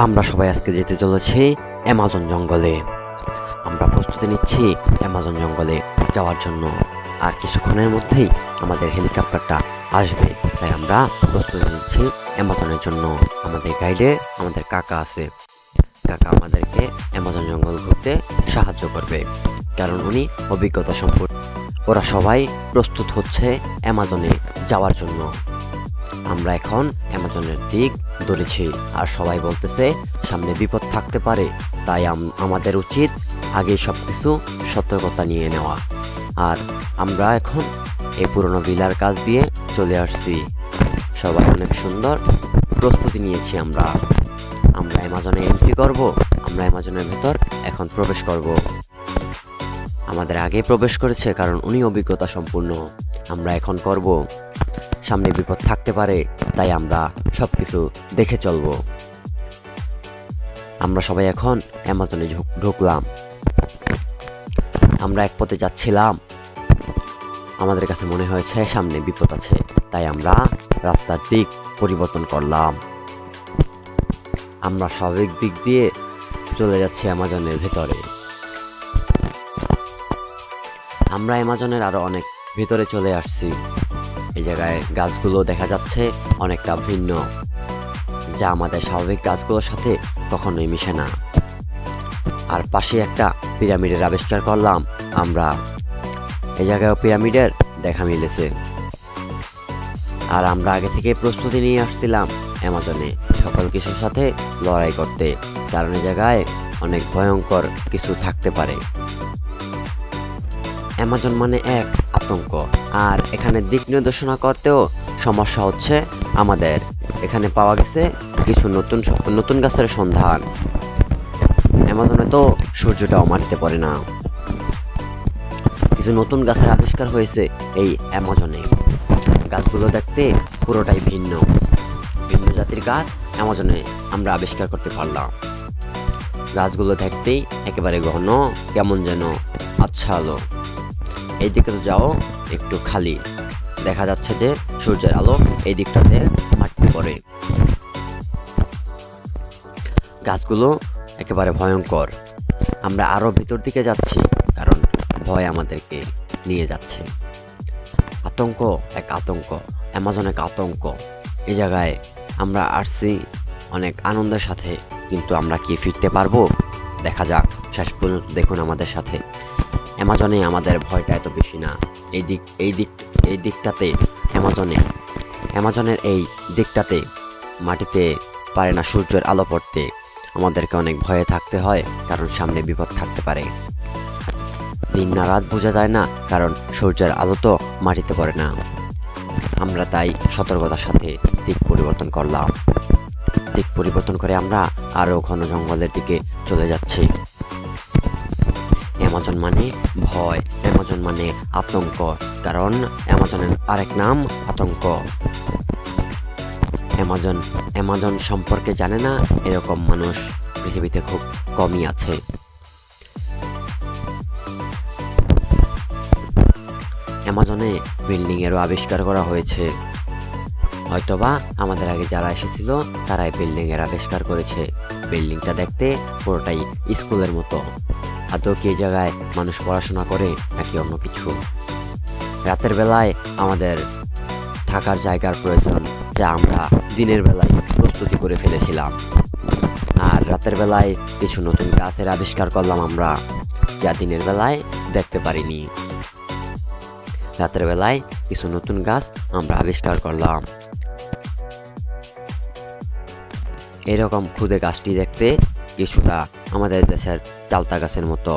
আমরা সবাই আজকে যেতে চলেছি অ্যামাজন জঙ্গলে। আমরা প্রস্তুতি নিচ্ছি অ্যামাজন জঙ্গলে যাওয়ার জন্য। আর কিছুক্ষণের মধ্যেই আমাদের হেলিকপ্টারটা আসবে। তাই আমরা প্রস্তুতি নিচ্ছি অ্যামাজনের জন্য। আমাদের গাইডে আমাদের কাকা আছে। কাকা আমাদেরকে অ্যামাজন জঙ্গল ঘুরতে সাহায্য করবে। কারণ উনি অভিজ্ঞতা সম্পূর্ণ। ওরা সবাই প্রস্তুত হচ্ছে অ্যামাজনে যাওয়ার জন্য। আমরা এখন অ্যামাজনের দিক ধরেছি আর সবাই বলতেছে, সামনে বিপদ থাকতে পারে, তাই আম- আমাদের উচিত আগে সব কিছু সতর্কতা নিয়ে নেওয়া। আর আমরা এখন এই পুরনো ভিলার কাজ দিয়ে চলে আসছি। সবাই অনেক সুন্দর প্রস্তুতি নিয়েছি আমরা। আমরা অ্যামাজনে এন্ট্রি করব, আমরা অ্যামাজনের ভেতর এখন প্রবেশ করব। আমাদের আগে প্রবেশ করেছে কারণ উনি অভিজ্ঞতা সম্পূর্ণ। আমরা এখন করব। সামনে বিপদ থাকতে পারে, তাই আমরা সব কিছু দেখে চলব। আমরা সবাই এখন অ্যামাজনে ঢুকলাম। আমরা এক পথে যাচ্ছিলাম। আমাদের কাছে মনে হয়েছে সামনে বিপদ আছে, তাই আমরা রাস্তার দিক পরিবর্তন করলাম। আমরা স্বাভাবিক দিক দিয়ে চলে যাচ্ছি অ্যামাজনের ভেতরে। আমরা অ্যামাজনের আরও অনেক ভেতরে চলে আসছি। এই জায়গায় গাছগুলো দেখা যাচ্ছে অনেকটা ভিন্ন, যা আমাদের স্বাভাবিক গাছগুলোর সাথে কখনোই মিশে না। আর পাশে একটা পিরামিডের আবিষ্কার করলাম আমরা। এই জায়গায় পিরামিডের দেখা মিলেছে। আর আমরা আগে থেকে প্রস্তুতি নিয়ে আসছিলাম অ্যামাজনে সকল কিছুর সাথে লড়াই করতে, কারণ এই জায়গায় অনেক ভয়ঙ্কর কিছু থাকতে পারে। অ্যামাজন মানে এক আতঙ্ক। আর এখানে দিক নির্দেশনা করতেও সমস্যা হচ্ছে আমাদের। এখানে পাওয়া গেছে কিছু নতুন নতুন গাছের সন্ধান। অ্যামাজনে তো সূর্যটাও মাটিতে পারে না। কিছু নতুন গাছের আবিষ্কার হয়েছে এই অ্যামাজনে গাছগুলো দেখতে পুরোটাই ভিন্ন। ভিন্ন জাতির গাছ অ্যামাজনে আমরা আবিষ্কার করতে পারলাম। গাছগুলো দেখতেই একেবারে ঘন, কেমন যেন আচ্ছা আলো এই দিকে তো যাও, একটু খালি। দেখা যাচ্ছে যে সূর্যের আলো এই দিকটাতে মাটিতে পড়ে গাছগুলো একেবারে ভয়ঙ্কর। আমরা আরও ভিতর দিকে যাচ্ছি, কারণ ভয় আমাদেরকে নিয়ে যাচ্ছে। আতঙ্ক, এক আতঙ্ক, অ্যামাজন এক আতঙ্ক। এই জায়গায় আমরা আসছি অনেক আনন্দের সাথে, কিন্তু আমরা কি ফিরতে পারব? দেখা যাক, শেষ পর্যন্ত দেখুন আমাদের সাথে। অ্যামাজনে আমাদের ভয়টা এত বেশি না। এই দিক এই দিক, এই দিকটাতে অ্যামাজনে অ্যামাজনের এই দিকটাতে মাটিতে পারে না সূর্যের আলো পড়তে। আমাদেরকে অনেক ভয়ে থাকতে হয়, কারণ সামনে বিপদ থাকতে পারে। দিন না রাত বোঝা যায় না, কারণ সূর্যের আলো তো মাটিতে পড়ে না। আমরা তাই সতর্কতার সাথে দিক পরিবর্তন করলাম। দিক পরিবর্তন করে আমরা আরও ঘন জঙ্গলের দিকে চলে যাচ্ছি। অ্যামাজন মানে ভয়। অ্যামাজন মানে আতঙ্ক। কারণ অ্যামাজনের আরেক নাম, আতঙ্ক। অ্যামাজন অ্যামাজন সম্পর্কে জানে না এরকম মানুষ পৃথিবীতে খুব কমই আছে। অ্যামাজনে বিল্ডিং এরও আবিষ্কার করা হয়েছে। হয়তোবা আমাদের আগে যারা এসেছিল, তারাই বিল্ডিং এর আবিষ্কার করেছে। বিল্ডিংটা দেখতে পুরোটাই স্কুলের মতো। আদৌ কি জায়গায় মানুষ পড়াশোনা করে নাকি অন্য কিছু? রাতের বেলায় আমাদের থাকার জায়গার প্রয়োজন যা আমরা দিনের বেলায় প্রস্তুতি করে ফেলেছিলাম। আর রাতের বেলায় কিছু নতুন গাছের আবিষ্কার করলাম আমরা, যা দিনের বেলায় দেখতে পারিনি। রাতের বেলায় কিছু নতুন গাছ আমরা আবিষ্কার করলাম। এরকম খুদে গাছটি দেখতে কিছুটা আমাদের দেশের চালতা গাছের মতো